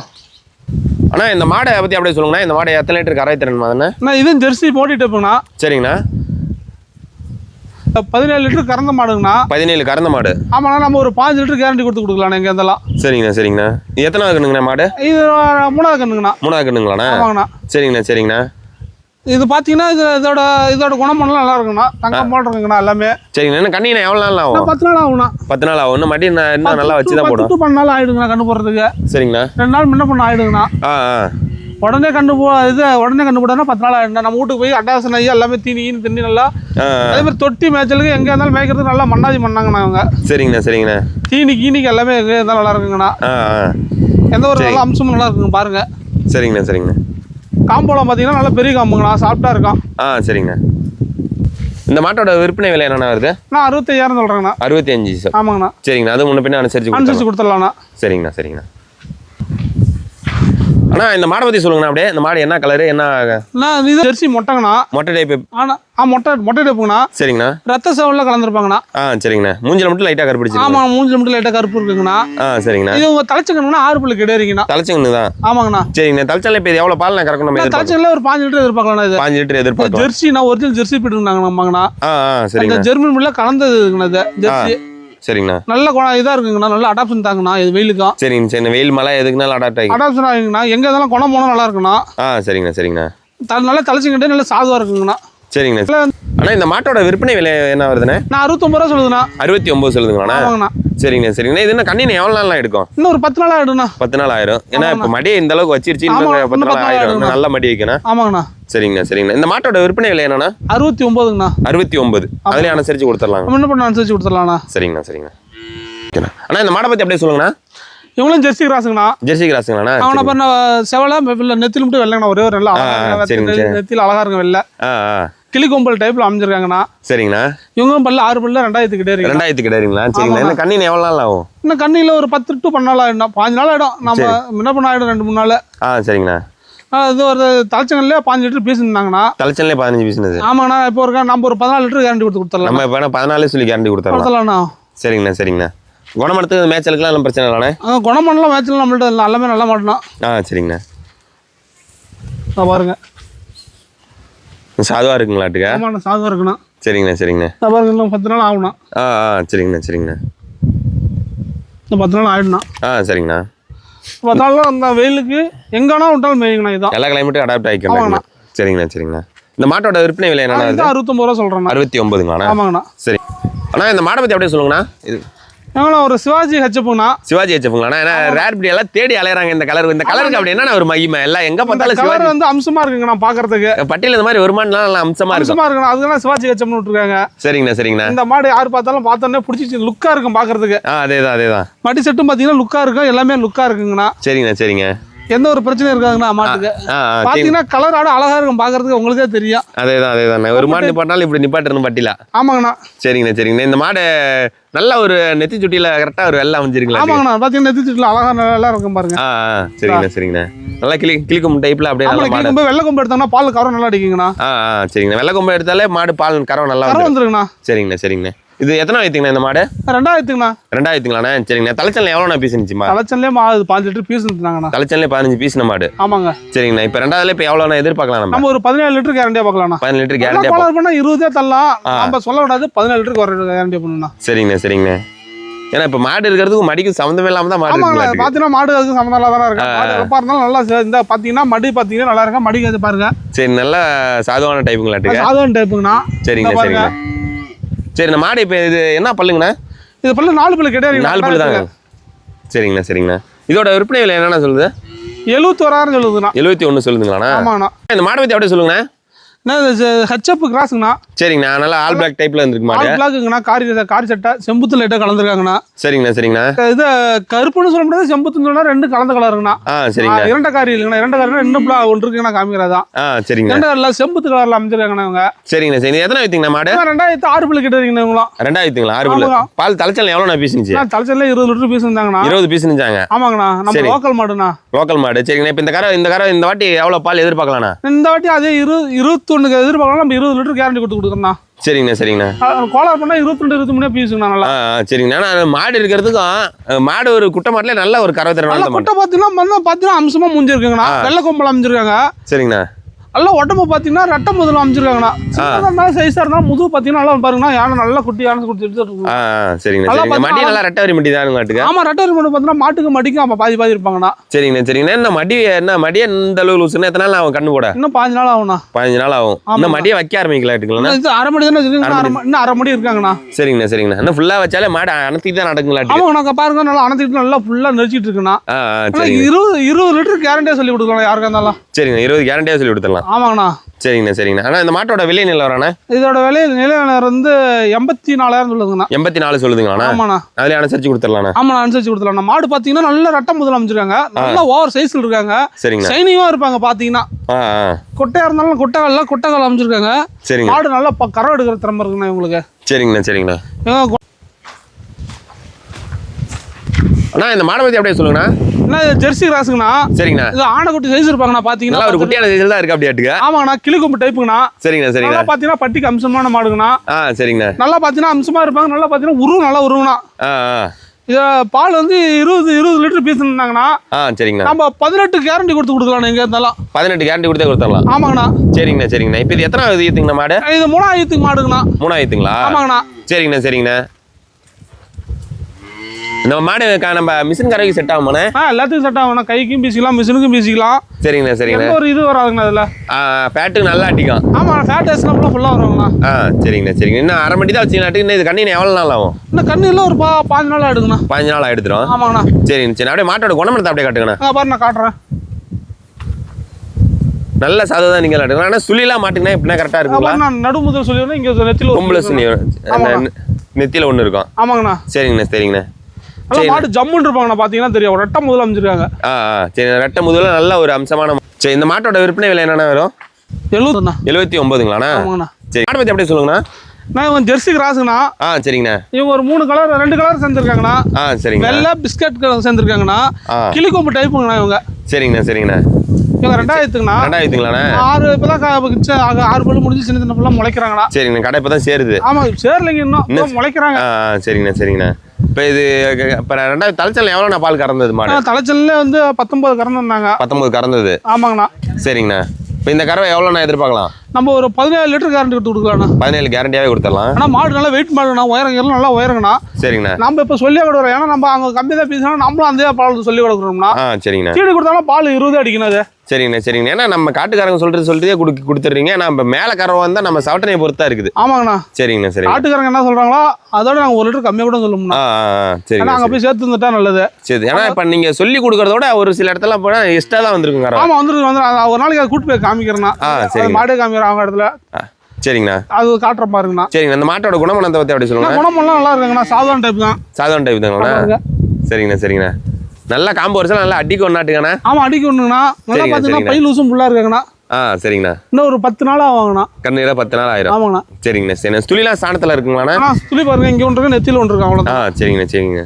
அண்ணா இந்த மாடை பற்றி அப்படியே சொல்லுங்கண்ணா. இந்த மாடை எத்தனை லிட்டர் கரை திறன் நான் இதுவும் ஜெர்சி போட்டுட்டு இருப்பேங்கண்ணா சரிங்கண்ணா. பதினேழு லிட்டர் கறந்த மாடுங்கண்ணா. பதினேழு கறந்த மாடு. ஆமாண்ணா நம்ம ஒரு பாஞ்சு லிட்டர் கேரண்டி கொடுத்து கொடுக்கலாம் எங்க இருந்தெல்லாம். சரிங்கண்ணா சரிங்கண்ணா. இது எத்தனை கண்ணுங்கண்ணா மாடு? இது மூணாவது கண்ணுங்கண்ணா. மூணாவது கண்ணுங்களாண்ணா? ஆமாங்கண்ணா. சரிங்கண்ணா சரிங்கண்ணா. இது பார்த்தீங்கன்னா இது இதோட இதோட குணமெல்லாம் நல்லா இருக்குங்கண்ணா தங்கம் போல் இருக்குங்கண்ணா எல்லாமே. சரிங்கண்ணா. என்ன கண்ணிங்கண்ணா எவ்வளோ நாள் ஆகும்? பத்து நாள் ஆகும்ண்ணா. பத்து நாள் ஆகும். இன்னும் மடி இன்னும் இன்னும் நல்லா வச்சு தான் போடும் பத்து நாள் ஆயிடுங்கண்ணா கண்டு போடுறதுக்கு. சரிங்கண்ணா. ரெண்டு நாள் முன்ன பண்ண ஆயிடுங்கண்ணா ஆ உடனே கண்டு போ இது உடனே கண்டு போட்டோன்னா பத்து நாள் ஆயிடுண்ணா நம்ம வீட்டுக்கு போய் அட்டாசன் ஆகி எல்லாமே தீனி ஈனி திண்ணி நல்லா. அதே மாதிரி தொட்டி மேய்ச்சலுக்கு எங்கே இருந்தாலும் மேய்க்கிறதுக்கு நல்லா மண்ணாதி பண்ணாங்கண்ணா அவங்க சரிங்கண்ணா சரிங்கண்ணா. தீனி கீனிக்கு எல்லாமே எங்கே இருந்தாலும் நல்லா இருக்குங்கண்ணா. எந்த ஒரு. நல்ல அம்சமும் நல்லா இருக்குங்க பாருங்க. சரிங்கண்ணா சரிங்கண்ணா. காம்போலம் பார்த்தீங்கன்னா நல்லா பெரிய காம்புங்கண்ணா சாஃப்டாக இருக்கும் ஆ சரிங்கண்ணா இந்த மாட்டோட விற்பனை விலை என்னண்ணா வருது? நான் அறுபத்தையாயிரம் சொல்கிறேங்கண்ணா அறுபத்தி அஞ்சு சார் ஆமாங்கண்ணா. சரிங்கண்ணா அது முன்ன பின்ன அனுசரிச்சு. அனுசரிச்சு கொடுத்துடலாண்ணா சரிங்கண்ணா சரிங்கண்ணா. அண்ணா இந்த மாடை பற்றி சொல்லுங்கண்ணா அப்படியே. இந்த மாடு என்ன கலரு என்ன இது ஜெர்சி மொட்டைங்கண்ணா. மொட்டை டைப் ஆனால் ஆ மொட்டை மொட்டை டேப்புங்கண்ணா சரிங்கண்ணா. ரத்த சேவலில் கலந்துருப்பாங்கண்ணா. ஆ சரிங்கண்ணா. மூஞ்சில மட்டும் லைட்டாக கருப்பிடிச்சிருங்க ஆமாம் மூஞ்சில் மட்டும் லைட்டாக கருப்பு இருக்குங்கண்ணா. ஆ சரிங்கண்ணா. இது உங்கள் தலைச்சக்கணுங்கன்னா ஆறு புள்ளி கிடையாதுங்கண்ணா தலைச்சங்கன்னு தான் ஆமாங்கண்ணா. சரிங்கண்ணா. தலைச்சல இப்போ இது எவ்வளோ பால் நான் கறக்கணும் தலைச்சக்கல ஒரு பாஞ்சு லிட்டர் எதிர்பார்க்கலாம்ண்ணா இது. பாஞ்சு லிட்டர் எதிர்பார்க்கலாம் ஜெர்சினா ஒரிஜினல் ஜெர்சி போட்டுருந்தாங்க நம்மங்கண்ணா ஆ சரிங்கண்ணா. ஜெர்மன் மில்ல கலந்தது இருக்குண்ணா இது ஜெர்சி. சரிங்கண்ணா. நல்ல குணம் இதாக இருக்குங்கண்ணா. நல்ல அடாப்ஷன் தாங்கண்ணா. இது வெயிலுக்கும் சரிங்க சரி வெயில் மழை எதுக்குனாலும் அடாப்ட் ஆகி அடாப்ஷன் ஆகுங்கண்ணா. எங்கே இருந்தாலும் குணம் போனால் நல்லா இருக்குண்ணா ஆ சரிங்கண்ணா சரிங்கண்ணா. நல்லா தலைச்சிக்கிட்டே நல்லா சாதுவாக இருக்குங்கண்ணா. சரிங்கண்ணா. அண்ணா இந்த மாட்டோட விற்பனை விலை என்ன வருதுண்ணே? நான் அறுபத்தொம்பது ரூபா சொல்லுதுண்ணா. அறுபத்தி ஒம்பது சொல்லுதுங்களாண்ணா சரிங்கண்ணா சரிங்கண்ணா. இது என்ன கண்ணினை எவ்வளோ நாள்லாம் எடுக்கும்? இன்னும் ஒரு பத்து நாள் ஆகிடுண்ணா பத்து நாள் ஆயிரும். ஏன்னா இப்போ மடி இந்த அளவுக்கு வச்சிருச்சு இன்னும் பத்து இன்னும் நாள் பத்து நாள் ஆயிடும். இன்னும் நல்ல மடி வைக்கணும். ஆமாங்கண்ணா. சரிங்கண்ணா சரிங்கண்ணா. இந்த மாட்டோட விற்பனை விலை என்னண்ணா? அறுபத்தி ஒம்போதுங்கண்ணா அறுபத்தி ஒன்பது அதுலேயே அனுசரிச்சு கொடுத்துடலாங்க. நம்ம என்ன பண்ண அனுசரிச்சு கொடுத்துடலாண்ணா? சரிங்கண்ணா சரிங்கண்ணா. ஓகேண்ணா. அண்ணா இந்த மாடை பற்றி அப்படியே சொல்லுங்கண்ணா. இவங்களும் ஜெர்சி கிராஸுங்கண்ணா. ஜெர்சி கிராஸுங்களாண்ணா? அவனை பண்ண செவலை வெள்ளை நெத்தியில் மட்டும் வெள்ளைங்கண்ணா. ஒரே ஒரு நல்ல ஆ, அழகா சரிங்க, இருக்கு. சரி. நெத்தியில் அழகா இருங்க வெள்ளை. கிளி கொம்பல் டைப்ல அமைஞ்சிருக்காங்கண்ணா. சரிங்கண்ணா. இவங்களும் பல்ல ஆறு பல்ல ரெண்டாயிரத்து கிட்டே இருக்கு. ரெண்டாயிரத்து கிடையாதுங்களா சரிங்கண்ணா. ஆமாண்ணா. இந்த கண்ணினை எவ்வளோ நாள் ஆகும்? இன்னும் கண்ணியில் ஒரு பத்து டு பன்னெண்டு நாள் ஆயிடும் பாஞ்சு நாள் ஆயிடும். நம்ம பண்ண ஆயிடும் ரெண்டு மூணு நாள். ஆ சரிங்கண்ணா. இது ஒரு தலைச்சங்கல்ல பாஞ்சு லிட்டர் பீஸ் இருந்தாங்கண்ணா தலைச்சல்லே பதினஞ்சு பிசினஸ் ஆமாண்ணா. இப்போ ஒரு நம்ம ஒரு பதினாலு லிட்டர் கேரண்டி கொடுத்து கொடுத்துடலாம். நம்ம இப்போ பதினாலே சொல்லி கேரண்டி கொடுத்துடலாம். கொடுத்துடலாண்ணா. சரிங்கண்ணா சரிங்கண்ணா. குணமடுத்து மேய்ச்சலுக்குலாம் ஒன்றும் பிரச்சனை இல்லைண்ணே. ஆ, குணமண்டலம் மேட்சில் நம்மள்ட்ட. எல்லாமே நல்லா மாட்டோம் ஆ சரிங்கண்ணா. பாருங்க. சாதுவாக இருக்குங்களாட்டுக்க ஆமாண்ணா சாதம் இருக்குண்ணா. சரிங்கண்ணா சரிங்கண்ணா. இன்னும் பத்து நாள் ஆகுண்ணா. ஆ ஆ சரிங்கண்ணா சரிங்கண்ணா. இன்னும் பத்து நாள் ஆயிடுண்ணா. ஆ சரிங்கண்ணா. பத்து நாள் அந்த வெயிலுக்கு எங்கன்னா விட்டாலும் மேய்ங்கண்ணா இதான். எல்லா கிளைமேட்டும் அடாப்ட் ஆகிக்கணும். சரிங்கண்ணா சரிங்கண்ணா. இந்த மாட்டோட விற்பனை விலை அது? அறுபத்தொம்பது ரூபா சொல்கிறேண்ணா அறுபத்தி ஒன்பதுங்களாண்ணா ஆமாங்கண்ணா. சரி. அண்ணா இந்த மாடை பற்றி அப்படியே சொல்லுங்கண்ணா. இது எங்கன்னா ஒரு சிவாஜி ஹெச்சப்புங்கண்ணா சிவாஜி வச்சுப்போங்களா ஏன்னா ரேர் பிரீட் எல்லாம் தேடி அலையறாங்க இந்த கலர் இந்த கலருக்கு அப்படி என்னன்னா ஒரு மகிமை? எல்லாம் எங்க பார்த்தாலும் கலர் வந்து அம்சமா இருக்குங்கண்ணா பார்க்கறதுக்கு. பட்டியல் இந்த மாதிரி வருமானம் நல்லா அம்சமா இருக்கும். அம்சமா இருக்குண்ணா. அதுக்குண்ணா சிவாஜி ஹெச்சப்னு விட்டுருக்காங்க. சரிங்கண்ணா சரிங்கண்ணா. இந்த மாடு யார் பார்த்தாலும் பார்த்தோன்னே பிடிச்சி லுக்காக இருக்கும் பார்க்கறதுக்கு. ஆ அதேதான் அதேதான். மடி செட்டும் பார்த்தீங்கன்னா லுக்காக இருக்கும். எல்லாமே லுக்காக இருக்குங்கண்ணா. சரிங்கண்ணா சரிங்க. எந்த ஒரு பிரச்சனையும் இருக்காதுங்கண்ணா மாட்டுக்கு. பாத்தீங்கன்னா கலர் ஆட அழகா இருக்கும் பாக்குறதுக்கு உங்களுக்கே தெரியும். அதே தான் அதே தான் ஒரு மாடு நிப்பாட்டினாலும் இப்படி நிப்பாட்டுறணும் பட்டில? ஆமாங்கண்ணா. சரிங்கண்ணா சரிங்கண்ணா. இந்த மாடு நல்ல ஒரு நெத்தி சுட்டியில் கரெக்டாக ஒரு வெள்ளம் அமைஞ்சிருங்களா ஆமாங்கண்ணா. பாத்தீங்கன்னா நெத்தி சுட்டுல அழகா நல்லா இருக்கும் பாருங்க. சரிங்கண்ணா சரிங்கண்ணா. நல்லா கிளி கிளிக்கும் டைப்பில் அப்படியே நல்ல மாடு. போது வெள்ளை கொம்பு எடுத்தோம்னா பால் கவரம் நல்லா அடிக்குங்கண்ணா. சரிங்கண்ணா. வெள்ளை கொம்பு எடுத்தாலே மாடு பால் கறவை நல்லா வந்துருங்கண்ணா. சரிங்கண்ணா சரிங்கண்ணா. இது எத்தனை வைத்தீங்கண்ணா இந்த மாடு? ரெண்டாயிரத்துக்குண்ணா ரெண்டாயிரத்துங்களாண்ணா? சரிங்கண்ணா. தலைச்சல் எவ்வளோண்ணா பீஸ் இருந்துச்சுமா? தலைச்சல்லே மா அது பாஞ்சு லிட்டர் பீஸ் இருந்தாங்கண்ணா தலைச்சல்லே பதினஞ்சு பீஸ்ன மாடு. ஆமாங்க. சரிங்கண்ணா. இப்போ ரெண்டாவதுல இப்போ எவ்வளோண்ணா எதிர்பார்க்கலாம் நம்ம? ஒரு பதினேழு லிட்டர் கேரண்டியா பார்க்கலாம்ண்ணா. பதினஞ்சு லிட்டர் கேரண்டியாக பண்ணா இருபதே தரலாம். நம்ம சொல்ல விடாது பதினேழு லிட்டருக்கு ஒரு கேரண்டியா பண்ணணும்ண்ணா சரிங்கண்ணா சரிங்கண்ணா. ஏன்னா இப்போ மாடு இருக்கிறதுக்கும் மடிக்கும் சம்மந்தமே இல்லாமல் தான் மாடு பாத்தீங்கன்னா மாடு அதுக்கு சம்மந்தம் தானே இருக்கு. மாடு எப்பா இருந்தாலும் நல்லா இந்த பாத்தீங்கன்னா மடி பாத்தீங்கன்னா நல்லா இருக்கா மடி அது பாருங்க. சரி நல்லா சாதுவான டைப்புங்களாட்டுங்க சாதாரண டைப்புங்கண்ணா சரிங்க. சரிங்க சரி இந்த மாடு இப்போ இது என்ன பல்லுங்கண்ணா? இது பல்லு நாலு பல்லு கிடையாது. நாலு பல்லு தாங்க சரிங்கண்ணா சரிங்கண்ணா. இதோட விற்பனை விலை என்னென்ன சொல்லுது? எழுபத்தோராயிரம் சொல்லுதுண்ணா. எழுபத்தி ஒன்று சொல்லுதுங்களாண்ணா? ஆமாங்கண்ணா இந்த மாடை பற்றி அப்படியே சொல்லுங்கண்ணா. ஹெச்எப் கிராஸுங்கண்ணா. சரிங்கண்ணா நல்லா ஆல் பிளாக் டைப்பில் இருந்திருக்கு மாடு ஆல் பிளாக்குங்கண்ணா காரி காரி சட்டை செம்புத்து லைட்டாக கலந்துருக்காங்கண்ணா. சரிங்கண்ணா சரிங்கண்ணா. இது கருப்புன்னு சொல்ல முடியாது செம்புத்துன்னு சொன்னா ரெண்டு கலந்த கலருங்கண்ணா ஆ சரிங்கண்ணா. இரண்ட காரி இல்லைங்கண்ணா இரண்ட காரி இன்னும் பிளா ஒன்று இருக்குங்கண்ணா காமிக்கிறதா ஆ சரிங்கண்ணா. இரண்ட கலர்ல செம்புத்து கலர்ல அமைஞ்சிருக்காங்கண்ணா இவங்க. சரிங்கண்ணா சரி எத்தனை வைத்தீங்கண்ணா மாடு? ரெண்டாயிரத்து ஆறு பிள்ளை கிட்ட இருக்கீங்க இவங்களும். ரெண்டாயிரத்துங்களா ஆறு ஆமாங்க. பால் தலைச்சல் எவ்வளோண்ணா பீஸ் இருந்துச்சு தலைச்சல்ல இருபது லிட்டர் பீஸ் இருந்தாங்கண்ணா இருபது பீஸ் இருந்துச்சாங்க ஆமாங்கண்ணா நம்ம. லோக்கல் மாடுண்ணா. லோக்கல் மாடு. சரிங்கண்ணா இப்போ இந்த கரை இந்த கரை இந்த வாட்டி எவ்வளோ பால் எதிர்பார்க்கலாண்ணா? இந்த வாட்டி அதே இரு இருபத்தொன்னுக்கு எதிர்பார்க்கலாம் நம்ம இருபது லிட்டர் கேரண்டி கொடுத்து கொடுக்குறோண்ணா சரிங்கண்ணா சரிங்கண்ணா. கோலார் பண்ணா இருபத்தி ரெண்டு இருபத்தி மூணு பீஸுங்கண்ணா நல்லா சரிங்கண்ணா. மாடு இருக்கிறதுக்கும் மாடு ஒரு குட்டை மாட்டில் நல்ல ஒரு மாடு. கொட்டை பார்த்தீங்கன்னா மண்ணை பார்த்தீங்கன்னா அம்சமா முடிஞ்சிருக்குங்கண்ணா. வெள்ளை கொம்பல் அமைஞ்சிருக்காங்க. சரிங்கண்ணா. நல்லா உடம்பு பார்த்தீங்கன்னா ரெட்டை முதல்ல அமைஞ்சிருக்காங்கண்ணா. சின்னதாக சைஸாக இருந்தாலும் முதுகு பார்த்தீங்கன்னா நல்லா பாருங்கண்ணா. யானை நல்லா குட்டி யானை குட்டி எடுத்துட்டு இருக்கு. ஆ ஆ, சரிங்கண்ணா நல்லா சரிங்க பார்த்தா- மடி நல்லா ரெட்டை வரி மட்டி தானுங்காட்டுக்கு ஆமா ரெட்டை மட்டும் பார்த்தீங்கன்னா மாட்டுக்கு மடிக்கும். அப்போ பாதி பாதி இருப்பாங்கண்ணா. சரிங்கண்ணா சரிங்கண்ணா. என்ன மடி என்ன மடியை இந்த அளவு லூசுன்னா எத்தனை நாள் அவன் கண்ணு போட? இன்னும் பாஞ்சு நாள் ஆகும்ண்ணா. பதினஞ்சு நாள் ஆகும். இன்னும் மடியை வைக்க ஆரம்பிக்கலாட்டுங்களா இது அரை மணி தானே இன்னும் அரை மணி- இருக்காங்கண்ணா. சரிங்கண்ணா சரிங்கண்ணா. இன்னும் ஃபுல்லாக வச்சாலே மாடு அனத்தி தான் நடக்குங்களாட்டு ஆமாங்கண்ணா பாருங்க நல்லா அணைச்சிட்டு நல்லா ஃபுல்லா நெரிச்சிட்டு இருக்குண்ணா. இருபது இருபது லிட்டர் கேரண்டியா சொல்லி கொடுக்கலாம் யாருக்கா இருந்தாலும். சரிங்க இருபது கேரண்டியாக சொல்லி கொடுத்துடலாம். ஆமாங்கண்ணா. சரிங்கண்ணா சரிங்கண்ணா. ஆனால் இந்த மாட்டோட விலை நிலவராண்ணா இதோட விலை நிலையாளர் வந்து எண்பத்தி நாலாயிரம் சொல்லுதுங்கண்ணா. எண்பத்தி நாலு சொல்லுதுங்களாண்ணா? ஆமாண்ணா. அதிலே அனுசரிச்சு கொடுத்துடலாண்ணா. ஆமாண்ணா அனுசரிச்சு கொடுத்துலாம் மாடு பார்த்தீங்கன்னா நல்ல ரெட்டை முதல்ல அமைச்சிருக்காங்க நல்லா ஓவர் சைஸ்ல இருக்காங்க. சரிங்கண்ணா. ஷைனிங்கா இருப்பாங்க பார்த்தீங்கன்னா ஆ ஆ. கொட்டையா இருந்தாலும் கொட்டைகால கொட்டைகால் அமைச்சிருக்காங்க சரிங்க மாடு நல்லா கறவை எடுக்கிற திறமை இருக்குண்ணா இவங்களுக்கு. சரிங்கண்ணா சரிங்கண்ணா. அண்ணா இந்த மாடை பற்றி அப்படியே சொல்லுங்கண்ணா. ஜெர்சி கிராஸுங்கண்ணா? சரிங்கண்ணா. இது ஆனைக்குட்டி சைஸ் இருப்பாங்கண்ணா பார்த்தீங்கன்னா நல்லா ஒரு குட்டியான சைஸில் தான் இருக்கு அப்படியாட்டுங்க ஆமாங்கண்ணா கிளிக்கொம்பு டைப்புங்கண்ணா சரிங்கண்ணா நல்லா சரிங்கண்ணா பார்த்தீங்கன்னா பட்டிக்கு அம்சமான மாடுங்கண்ணா. ஆ சரிங்கண்ணா. நல்லா பார்த்தீங்கன்னா அம்சமா இருப்பாங்க நல்லா பார்த்தீங்கன்னா உருவம் நல்லா ஆ இது பால் வந்து இருபது இருபது லிட்டர் பீஸ் இருந்தாங்கண்ணா. ஆ சரிங்கண்ணா. நம்ம பதினெட்டு கேரண்டி கொடுத்து கொடுக்கலாம் எங்க இருந்தாலும். பதினெட்டு கேரண்டி கொடுத்தே கொடுத்துடலாம். ஆமாங்கண்ணா. சரிங்கண்ணா சரிங்கண்ணா. இப்போ இது எத்தனை ஈத்துங்கண்ணா மாடு? இது மூணாயிரத்துக்கு மாடுங்கண்ணா. மூணாயிரத்துங்களா ஆமாங்கண்ணா. சரிங்கண்ணா சரிங்கண்ணா. இந்த மாடு நம்ம மிஷின் கரைக்கு செட் ஆகுமாண்ணே ஆ எல்லாத்துக்கும் செட் ஆகும்ண்ணா கைக்கும் பீசிக்கலாம் மிஷினுக்கும் பீசிக்கலாம். சரிங்கண்ணா சரிங்கண்ணா. ஒரு இது வராதுங்கண்ணா அதில். ஃபேட்டு நல்லா அடிக்கும். ஆமாண்ணா ஃபேட் எஸ்லாம் ஃபுல்லாக வருவாங்கண்ணா. ஆ சரிங்கண்ணா சரிங்க இன்னும் அரை மணி தான் வச்சுக்கலாட்டு இன்னும் இது கண்ணி எவ்வளோ நாள் ஆகும்? இன்னும் கண்ணு இல்லை ஒரு பா பாஞ்சு நாள் ஆயிடுங்கண்ணா பாஞ்சு நாள் எடுத்துரும் ஆமாங்கண்ணா. சரிங்க சரி. அப்படியே மாட்டோட குணமனத்தை அப்படியே காட்டுங்கண்ணா. ஆ பாரு நான் காட்டுறேன். நல்ல சதை தான் நீங்கள் காட்டுங்க ஆனால் சுழிலாம் மாட்டுங்கண்ணா இப்படின்னா கரெக்டாக இருக்குங்களா? நான் நடுமுதல் சொல்லிடுறேன் இங்கே நெத்தியில். நெத்தியில் ஒன்று இருக்கும். ஆமாங்கண்ணா. சரிங்கண்ணா சரிங்கண்ணா. நல்லா மாடு ஜம்முன்னு இருப்பாங்கண்ணா பார்த்தீங்கன்னா தெரியும். ரெட்டை முதல்ல அமைச்சிருக்காங்க ஆ ஆ சரி ரெட்டை முதுகுல நல்ல ஒரு அம்சமான சரி இந்த மாட்டோட விற்பனை விலை என்னென்ன வரும்? எழுபதுண்ணா எழுபத்தி ஒம்பதுங்களாண்ணா? ஆமாங்கண்ணா. சரி மாட்டை பற்றி அப்படியே சொல்லுங்கண்ணா. நான் இவங்க ஜெர்சி கிராஸுங்கண்ணா. ஆ சரிங்கண்ணா. இவங்க ஒரு மூணு கலர் ரெண்டு கலர் சேர்ந்துருக்காங்கண்ணா. ஆ சரிங்கண்ணா. வெள்ளை பிஸ்கட் கலர் சேர்ந்துருக்காங்கண்ணா. ஆ. கிளிக்கொம்பு டைப்புங்கண்ணா இவங்க. சரிங்கண்ணா சரிங்கண்ணா. இவங்க ரெண்டாயிரத்துக்குண்ணா. ரெண்டாயிரத்துங்களாண்ணா ஆறு இப்பதான் கா- ஆறு ஆறு பல்லு முடிஞ்சு சின்ன சின்ன பல்லாம் முளைக்கிறாங்கண்ணா. சரிங்கண்ணா கடை இப்போ தான் சேருது. ஆமா சேர்லைங்க இன்னும். இன்னும் முளைக்கிறாங்க. ஆ ஆ, சரிங்கண்ணா சரிங்கண்ணா. இப்போ இது இப்போ ரெண்டாவது தலைச்சல் எவ்வளோண்ணா பால் கறந்தது மாடு? தலைச்சல்ல வந்து பத்தொன்பது கறந்துருந்தாங்க பத்தொம்பது கறந்தது. ஆமாங்கண்ணா. சரிங்கண்ணா. இப்போ இந்த கறவை எவ்வளோண்ணா எதிர்பார்க்கலாம்? நம்ம ஒரு பதினேழு லிட்டர் கரண்ட் எடுத்து கொடுக்கலாம்ண்ணா. பதினேழு கேரண்டியாகவே கொடுத்துடலாம். ஆனா மாடு நல்லா வெயிட் மாடுண்ணா உயரம் நல்லா உயரங்கண்ணா சரிங்கண்ணா. நம்ம இப்போ சொல்லி கொடுக்குறோம் ஏன்னா நம்ம அங்க கம்மி தான் பேசினா நம்மளும் அந்த பால் சொல்லி கொடுக்குறோம்னா சரிங்கண்ணா. சீடு கொடுத்தாலும் பால் இருபது அடிக்கணும் அது. சரிங்கண்ணா சரிங்கண்ணா. ஏன்னா நம்ம காட்டுக்காரங்க சொல்றது சொல்றதே கொடுக்க கொடுத்துட்றீங்க. நம்ம மேலே கறவை வந்தால் நம்ம சவட்டனையை பொறுத்தா இருக்குது. ஆமாங்கண்ணா. சரிங்கண்ணா சரிங்க ஆட்டுக்காரங்க என்ன சொல்றாங்களோ அதோட நாங்க ஒரு லிட்டர் கம்மியாக கூட ஏன்னா சரிங்கண்ணா அங்க போய் சேர்த்து வந்துட்டா நல்லது. சரி ஏன்னா இப்போ நீங்கள் சொல்லி கொடுக்கறதோட ஒரு சில இடத்துல போனால் எக்ஸ்ட்ரா தான் வந்திருக்கும் கறவை ஆமா வந்துருக்கு வந்து ஒரு நாளைக்கு கூட்டு போய் காமிக்கிறேன்னா ஆ, அது சரிங்க. காமிக்கிறோம் அவங்க இடத்துல ஆ, சரிங்கண்ணா. அது காட்டுற பாருங்கண்ணா. சரிங்கண்ணா இந்த மாட்டோட குணமனத்தை பற்றி அப்படி சொல்லுங்க குணமெல்லாம் நல்லா இருக்குங்கண்ணா. சாதாரண டைப் தான். சாதாரண டைப் தாங்கண்ணா. சரிங்கண்ணா சரிங்கண்ணா. நல்லா காம்பு வருஷம் நல்லா அடிக்கு ஒன்னாட்டுங்கண்ணா ஆமாம் அடிக்க ஒன்றுங்கண்ணா நல்லா சரிங்க, பார்த்தீங்கன்னா சரிங்க. பை லூசும் ஃபுல்லாக இருக்காங்கண்ணா. ஆ சரிங்கண்ணா. இன்னும் ஒரு பத்து நாள் ஆகுங்கண்ணா. கண்ணீராக பத்து நாள் ஆயிரும். ஆமாங்கண்ணா. சரிங்கண்ணா சரிண்ணா துளிலாம் சாணத்தில் இருக்குங்களாண்ணா? துளி பாருங்க இங்கே ஒன்று இருக்கு நெத்தியில் ஒன்று இருக்கு ஆ அவ்வளோதான் சரிங்கண்ணா. சரிங்க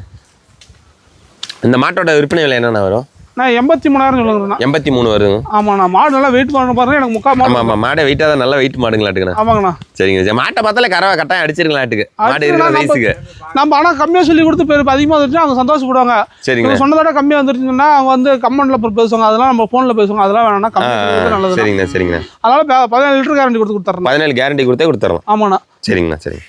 இந்த மாட்டோட விற்பனை விலை என்னண்ணா வரும்? நான் எண்பத்தி மூணாயிரம் சொல்லுங்கண்ணா எண்பத்தி மூணு வருதுங்க. ஆமாண்ணா மாடு நல்லா வெயிட் பண்ண பாருங்க எனக்கு முக்கால் மாடு. ஆமாம் மாடை வெயிட்டாக தான் நல்லா வெயிட் மாடுங்களாட்டுங்கண்ணா ஆமாங்கண்ணா. சரிங்க சரி மாட்டை பார்த்தாலே கறவை கட்டாயம் அடிச்சிருங்களாட்டுக்கு. மாடு இருக்கிற வயசுக்கு நம்ம ஆனால் கம்மியாக சொல்லி கொடுத்து பெரு அதிகமாக வந்துருச்சுன்னா அவங்க சந்தோஷப்படுவாங்க. சரிங்க. சொன்னதோட கம்மியாக வந்துருச்சுன்னா அவங்க வந்து கமெண்ட்ல பேசுவாங்க. அதெல்லாம் நம்ம ஃபோனில் பேசுவாங்க. அதெல்லாம் வேணாம் ஆ கம்மி நல்லது சரிங்கண்ணா சரிங்கண்ணா. அதனால பதினேழு லிட்டர் கேரண்டி கொடுத்து கொடுத்துறேன் பதினேழு கேரண்டி கொடுத்தே கொடுத்துடலாம் ஆமாண்ணா. சரிங்கண்ணா சரிங்க.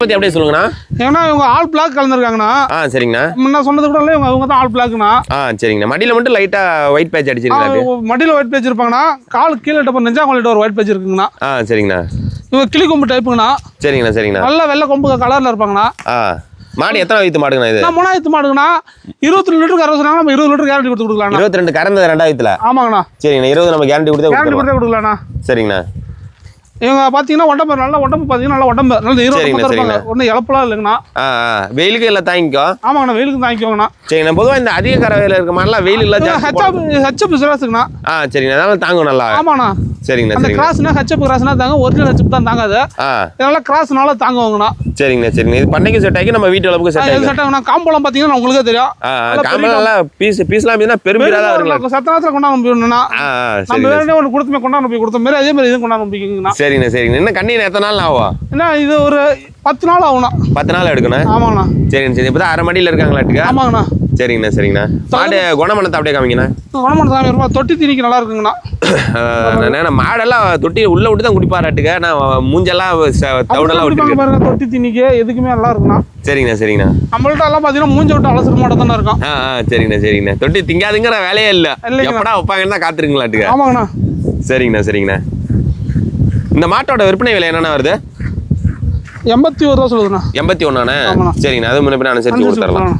பற்றி அப்படியே சொல்லுங்கண்ணா. ஏன்னா இவங்க ஆல் பிளாக் கலந்துருக்காங்கண்ணா. ஆ சரிங்கண்ணா. முன்ன சொன்னது கூட இல்லை இவங்க அவங்க தான் ஆல் பிளாக்ண்ணா ஆ சரிங்கண்ணா. மடியில் மட்டும் லைட்டாக ஒயிட் பேட்ச் அடிச்சிருக்கலாட்டு மடியில் ஒயிட் பேஜ் இருப்பாங்கண்ணா. கால் கீழே டப்ப நெஞ்சாங்கல்லிட்ட ஒரு ஒயிட் பேஜ் இருக்குங்கண்ணா. ஆ சரிங்கண்ணா. இவங்க கிளி கொம்பு டைப்புங்கண்ணா சரிங்கண்ணா சரிங்கண்ணா. நல்ல வெள்ளை கொம்பு கலரில் இருப்பாங்கண்ணா. ஆ மாடு எத்தனை வயிற்று மாடுங்கண்ணா இது? மூணாயிரத்து மாடுங்கண்ணா. இருபத்தி லிட்டருக்கு அறுபது சொன்னாங்க நம்ம இருபது லிட்டர் கேரண்டி கொடுத்து கொடுக்கலாம்ண்ணா இருபத்தி ரெண்டு கறந்தது ரெண்டாயிரத்துல? ஆமாங்கண்ணா. சரிங்கண்ணா இருபது நம்ம கேரண்டி கொடுத்தே கேரண்டி கொடுத்தே கொடுக்கலாம்ண்ணா சரிங்கண்ணா. இவங்க பார்த்தீங்கன்னா உடம்பு நல்ல உடம்பு பார்த்தீங்கன்னா நல்ல உடம்பு. நல்ல சரிங்க, பக்கம் இருப்பாங்க சரிங்க. ஒன்றும் இழப்பெல்லாம் இல்லைங்கண்ணா. வெயிலுக்கு எல்லாம் தாங்கிக்கோ ஆமாங்கண்ணா வெயிலுக்கு தாங்கிக்கோங்கண்ணா சரிங்கண்ணா. பொதுவாக இந்த அதிக கறவையில் இருக்க மாதிரிலாம் வெயில் இல்லை ஹெச்அப் ஹெச்அப் சிராசுங்கண்ணா. ஆ சரிங்கண்ணா. அதான் தாங்கும் நல்லா. ஆமாண்ணா. சரிங்கண்ணா அந்த கிராஸ்னா ஹெச்அப் கிராஸ்னா தாங்க ஒரிஜினல் ஹெச்அப் தான் தாங்காது. இதனால கிராஸ்னால தாங்குவாங்கண்ணா. சரிங்கண்ணா சரிங்கண்ணா. இது பண்ணைக்கு செட் ஆகி நம்ம வீட்டு அளவுக்கு செட் ஆகி செட் ஆகும்ண்ணா. காம்பளம் பார்த்தீங்கன்னா உங்களுக்கே தெரியும். நல்லா பீஸ் பீஸ்லாம் இருந்துச்சுன்னா பெரும்பீராக தான் இருக்குங்களா சத்தனத்தில் கொண்டாந்து நம்ம வேற ஒன்று கொடுத்துமே கொண்டாந்து போய் கொடுத்த மாதிரி அதே மாதிரி இதுவும் கொண்டாந்து போய்க்கிங்கண்ணா சரிங்கண்ணா சரிங்கண்ணா இன்னும் கண்ணீர் எத்தனை நாள் ஆகும் ஏன்னா இது ஒரு பத்து நாள் ஆகும்ண்ணா. பத்து நாள் எடுக்கணும்? ஆமாங்கண்ணா. சரிங்க சரி இப்போ தான் அரை மடியில் இருக்காங்களாட்டுக்கா ஆமாங்கண்ணா. சரிங்கண்ணா சரிங்கண்ணா. மாடு குணமனத்தை அப்படியே காமிங்கண்ணா. குணமணம் சாமி இருப்பா தொட்டி தீனிக்கு நல்லா இருக்குங்கண்ணா. நான் மாடெல்லாம் தொட்டி உள்ள விட்டு தான் குடிப்பாராட்டுக்க நான் மூஞ்செல்லாம் தவிடெல்லாம் விட்டுருக்கேன் பாருங்க தொட்டி தீனிக்கு எதுக்குமே நல்லா இருக்குண்ணா சரிங்கண்ணா சரிங்கண்ணா. நம்மள்ட்ட எல்லாம் பார்த்தீங்கன்னா மூஞ்ச விட்டு அலசர மாட்டோம் தானே இருக்கும். ஆ சரிங்கண்ணா சரிங்கண்ணா. தொட்டி திங்காதுங்கிற வேலையே இல்லை. எப்படா வைப்பாங்கன்னு தான் காத்திருக்கீங்களாட்டுக்க ஆமாங்கண்ணா. சரிங்கண்ணா சரிங்கண்ணா. இந்த மாட்டோட விற்பனை விலை என்னண்ணா வருது? எண்பத்தி ஒரு ரூபா சொல்லுதுண்ணா. எண்பத்தி ஒன்றாண்ணே. சரிங்கண்ணா. அது முன்ன அனுசரிச்சு கொடுத்துடலாம்.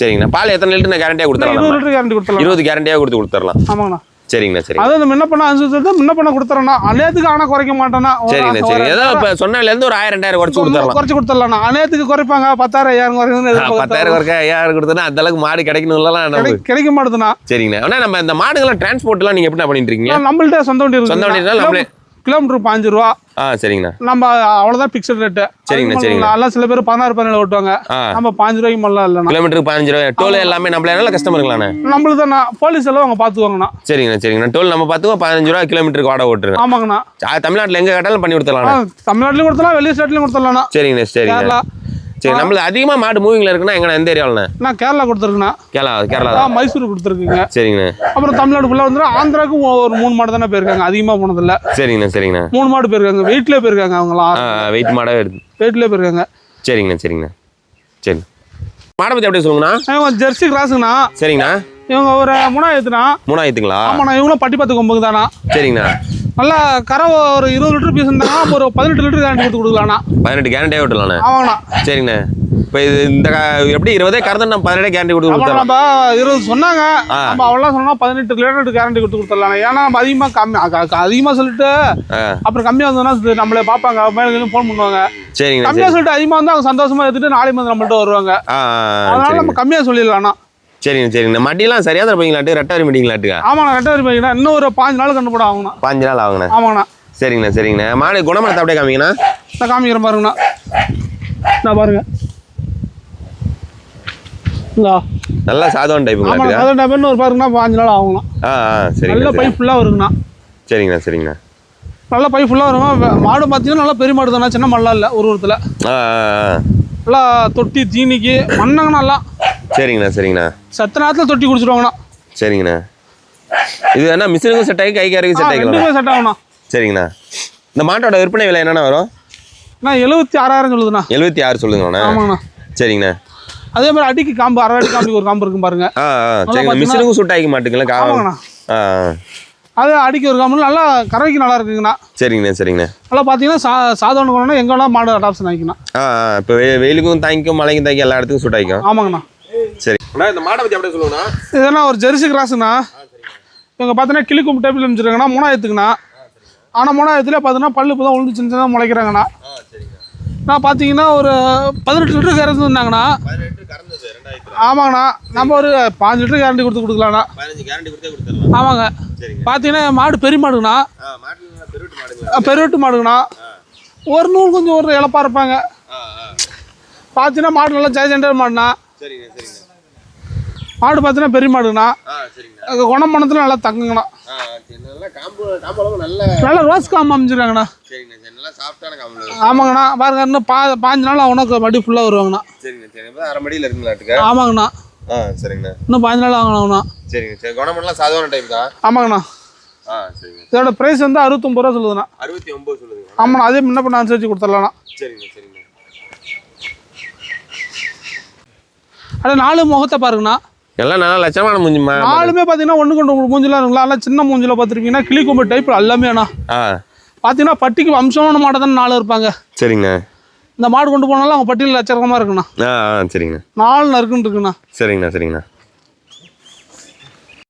சரிங்கண்ணா. பால் எத்தனை லிட்டர் நான் கேரண்டியாக கொடுத்துடலாம்? இருபது லிட்டர் கேரண்டி கொடுத்துடலாம் இருபது கேரண்டியாக கொடுத்து கொடுத்துடலாம். ஆமாங்கண்ணா. சரிங்கண்ணா சரிங்க அதாவது முன்ன பண்ண அனுசரிச்சு முன்ன பண்ண கொடுத்துறேண்ணா அநேத்துக்கு ஆனால் குறைக்க ஒரு சரிங்கண்ணா சரிங்க. ஏதோ இப்போ சொன்னதுலேருந்து ஒரு ஆயிரம் ரெண்டாயிரம் குறைச்சு கொடுத்துடலாம். குறைச்சு கொடுத்துடலாண்ணா. அநேத்துக்கு குறைப்பாங்க. பத்தாயிரம் ஐயாயிரம் எதிர்பார்த்தா பத்தாயிரம் குறைக்க ஐயாயிரம் அந்த அளவுக்கு மாடு கிடைக்கணும்லாம் கிடைக்க மாட்டுதுண்ணா. சரிங்கண்ணா. ஆனால் நம்ம இந்த மாடுகள்லாம் டிரான்ஸ்போர்ட்லாம் நீங்கள் எப்படி பண்ணிட்டு இருக்கீங்க? நம்மள்ட்ட சொந்த வண்டி சொந்த வண்டி நம்மளே- கிலோமீட்டர் பாஞ்சு ரூபா. ஆ சரிங்கண்ணா. நம்ம அவ்வளோதான் பிக்சட் ரேட்டு சரிங்கண்ணா, சரிங்கண்ணா. எல்லாம் சில பேர் பதினாறு பதினேழு ஓட்டுவாங்க. நம்ம பாஞ்சு ரூபாய்க்கு மேலாம் இல்லைண்ணா. கிலோமீட்டருக்கு பதினஞ்சு ரூபாய். டோல் எல்லாமே நம்மளே நல்ல கஸ்டமருங்களாண்ணே நம்மளுக்கு தான் போலீஸ் எல்லாம் அவங்க பார்த்துக்குவாங்கண்ணா சரிங்கண்ணா சரிங்கண்ணா. டோல் நம்ம பார்த்துக்கோ பதினஞ்சு ரூபா கிலோமீட்டருக்கு வாடகை ஓட்டுருங்க ஆமாங்கண்ணா. தமிழ்நாட்டில் எங்கே கேட்டாலும் பண்ணி ஆ, கொடுத்துடலாண்ணா தமிழ்நாட்டிலையும் கொடுத்துலாம் வெளி ஸ்டேட்லையும் கொடுத்துடலாண்ணா. சரிங்கண்ணா சரிங்க கேரளா சரி நம்மளுக்கு அதிகமாக மாடு மூவிங்கில் இருக்குன்னா எங்கண்ணா எந்த ஏரியாவில்ண்ணே நான் கேரளா கொடுத்துருக்குண்ணா. கேரளா கேரளா. மைசூர் கொடுத்துருக்குங்க. சரிங்கண்ணா. அப்புறம் தமிழ்நாடு வந்து ஆந்திராவுக்கு ஒரு மூணு மாடு தானே போயிருக்காங்க. அதிகமாக போனதில்ல. சரிங்கண்ணா சரிங்கண்ணா. மூணு மாடு போயிருக்காங்க. வெயிட்லேயே போயிருக்காங்க அவங்களாம். ஆ வெயிட் மாடாக எடுத்து. வெயிட்லேயே போயிருக்காங்க. சரிங்கண்ணா சரிங்கண்ணா. சரி. மாடை பற்றி அப்படியே சொல்லுங்கண்ணா. ஜெர்சி கிராஸுங்கண்ணா. சரிங்கண்ணா. இவங்க ஒரு மூணாயிரத்துண்ணா. மூணாயிரத்துங்களா? ஆமாண்ணா இவங்களும் பட்டி பத்து கொம்புக்கு தானா சரிங்கண்ணா. நல்லா கரை ஒரு இருபது லிட்டர் பீஸ் இருந்தாங்கன்னா ஒரு பதினெட்டு லிட்டர் கேரண்டி கொடுத்து கொடுக்கலாண்ணா பதினெட்டு கேரண்டியாக விட்டுலாண்ணே ஆமாண்ணா. சரிங்கண்ணா இப்போ இது இந்த எப்படி இருபதே கறந்து நம்ம பதினெட்டே கேரண்டி கொடுத்து ஆமாம் கொடுத்துடலாம். நம்ம இருபது சொன்னாங்க. நம்ம அவ்வளோ சொன்னா பதினெட்டு லிட்டர் கேரண்டி கொடுத்து கொடுத்துடலாம் ஏன்னா நம்ம அதிகமாக கம்மி அதிகமாக சொல்லிட்டு அப்புறம் கம்மியாக இது நம்மளே பார்ப்பாங்க. மேலே ஃபோன் பண்ணுவாங்க. சரிங்கண்ணா கம்மியாக சொல்லிட்டு அதிகமாக வந்து அவங்க சந்தோஷமா எடுத்துட்டு நாளை வந்து நம்மள்ட்ட வருவாங்க. அதனால சரிங்க நம்ம கம்மியாக சொல்லிடலாம்ண்ணா சரிங்க சரிங்கண்ணா மடியெல்லாம் சரியாக தான் இருப்பீங்களாட்டு ரெட்டாரி மடிங்களாட்டுக்கா? ஆமாண்ணா ரெண்டாயிரம் ரூபாய்க்குண்ணா இன்னும் ஒரு பாஞ்சு நாள் கண்டுபிட ஆகுங்கண்ணா பாஞ்சு நாள் ஆகுங்கண்ணா. ஆமாங்கண்ணா. சரிங்கண்ணா சரிங்கண்ணா. மாடு குணமரத்தை அப்படியே காமிங்கண்ணா. நான் காமிக்கிறேன் பாருங்கண்ணா. நான் பாருங்க. நல்லா சாதம் ஆமாண்ணா பதினெட்டு பேர்னு ஒரு பாருங்கண்ணா பாஞ்சு நாள் ஆகுங்கண்ணா ஆ ஆ நல்ல சரிங்கண்ணா. பை ஃபுல்லாக வருங்கண்ணா. சரிங்கண்ணா சரிங்கண்ணா. நல்ல பை ஃபுல்லாக வருங்க வே- மாடு பார்த்தீங்கன்னா நல்லா பெரிய மாடு தானே சின்ன மாடுலாம் இல்லை ஒரு ஆ. நல்லா தொட்டி தீனிக்கு மண்ணங்கண்ணா எல்லாம். சரிங்கண்ணா சரிங்கண்ணா. சத்த நேரத்தில் தொட்டி குடிச்சிடுவாங்கண்ணா சரிங்கண்ணா. இது என்ன மிஷினுக்கும் செட் ஆகி கை காருக்கு செட் ஆகிக்கலாம் செட் ஆகும்ண்ணா. சரிங்கண்ணா. இந்த மாட்டோட விற்பனை விலை என்னென்ன வரும்? அண்ணா எழுபத்தி ஆறாயிரம் சொல்லுதுண்ணா. எழுபத்தி ஆறு சொல்லுங்கண்ணா. ஆமாங்கண்ணா. சரிங்கண்ணா. அதே மாதிரி அடிக்கு காம்பு அரை அடி காம்புக்கு ஒரு காம்பு இருக்கும் பாருங்க. மிஷினுக்கும் சூட் ஆகிக்க மாட்டேங்களா கா ஆமாங்கண்ணா. ஆ ஆ. அது அடிக்கு ஒரு காம்பு நல்லா கறவைக்கு நல்லா இருக்குங்கண்ணா. சரிங்கண்ணா சரிங்கண்ணா. நல்லா பார்த்தீங்கன்னா சா சாதாரண எங்கே வேணால் மாடு அடாப்ஷன் ஆகிக்கணும் இப்போ வெயிலுக்கும் தாங்கிக்கும் மழைக்கும் தாங்கி எல்லா இடத்துக்கும் சூட் ஆகிக்கும். ஆமாங்கண்ணா. சரி. அண்ணா இந்த மாடை பற்றி அப்படியே சொல்லுங்கண்ணா. இதெல்லாம் ஒரு ஜெர்சி கிராஸுண்ணா? இவங்க பார்த்தீங்கன்னா கிளி கும்பு டைப்பில் அமைச்சிருக்காங்கண்ணா மூணாயிரத்துக்குண்ணா ஆனால் மூணாயிரத்துல பார்த்தீங்கன்னா பல்லு இப்போ தான் உழுந்து சின்ன சின்னதாக முளைக்கிறாங்கண்ணா. நான் பார்த்தீங்கன்னா ஒரு பதினெட்டு லிட்டர் கறந்துருந்தாங்கண்ணா ஆமாங்கண்ணா. நம்ம ஒரு பாஞ்சு லிட்டர் கேரண்டி கொடுத்து கொடுக்கலாண்ணா. ஆமாங்க. சரிங்க. பார்த்தீங்கன்னா மாடு பெரிய மாடுங்கண்ணா. பெருவிட்டு மாடுங்கண்ணா. ஒரு நூல் கொஞ்சம் ஒரு இழப்பாக இருப்பாங்க. பார்த்தீங்கன்னா மாடு நல்லா ஜெயஜெண்டர் மாடுண்ணா. சரிங்க சரிங்க. மாடு பார்த்தீங்கன்னா பெரிய மாடுங்கண்ணா. அங்க குணமணத்தில் நல்லா தங்குங்கண்ணா. நல்லா ரோஸ் காம்பு அமைச்சிருக்காங்கண்ணா ஆமாங்கண்ணா. பாருங்க இன்னும் பா பாஞ்சு நாள் அவனுக்கு மடி ஃபுல்லாக வருவாங்கண்ணா. ஆமாங்கண்ணா. சரிங்கண்ணா. இன்னும் பாஞ்சு நாள் ஆகணும்ண்ணா சரிங்க சரி குணமெல்லாம் சாதாரண டைம் தான். ஆமாங்கண்ணா. இதோட ப்ரைஸ் வந்து அறுபத்தொம்பது ரூபா சொல்லுதுண்ணா. அறுபத்தி ஒம்பது சொல்லுதுங்க ஆமாண்ணா அதே முன்ன பண்ண அனுசரிச்சு கொடுத்துடலாண்ணா. சரிங்க சரிங்க அட நாலு முகத்தை பாருங்கண்ணா. எல்லாம் நல்லா லட்சமான மூஞ்சிமா நாலுமே பார்த்தீங்கன்னா ஒன்று கொண்டு மூஞ்சிலாம் இருக்குங்களா நல்லா சின்ன மூஞ்சில பார்த்துருக்கீங்கன்னா கிளி கொம்பு டைப் எல்லாமே அண்ணா. பார்த்தீங்கன்னா பட்டிக்கு வம்சமான மாடு தான் நாலு இருப்பாங்க. சரிங்கண்ணா இந்த மாடு கொண்டு போனாலும் அவங்க பட்டியல் லட்சரகமாக இருக்குண்ணா. ஆ ஆ சரிங்கண்ணா நாலு நறுக்குன்னு இருக்குண்ணா. சரிங்கண்ணா சரிங்கண்ணா.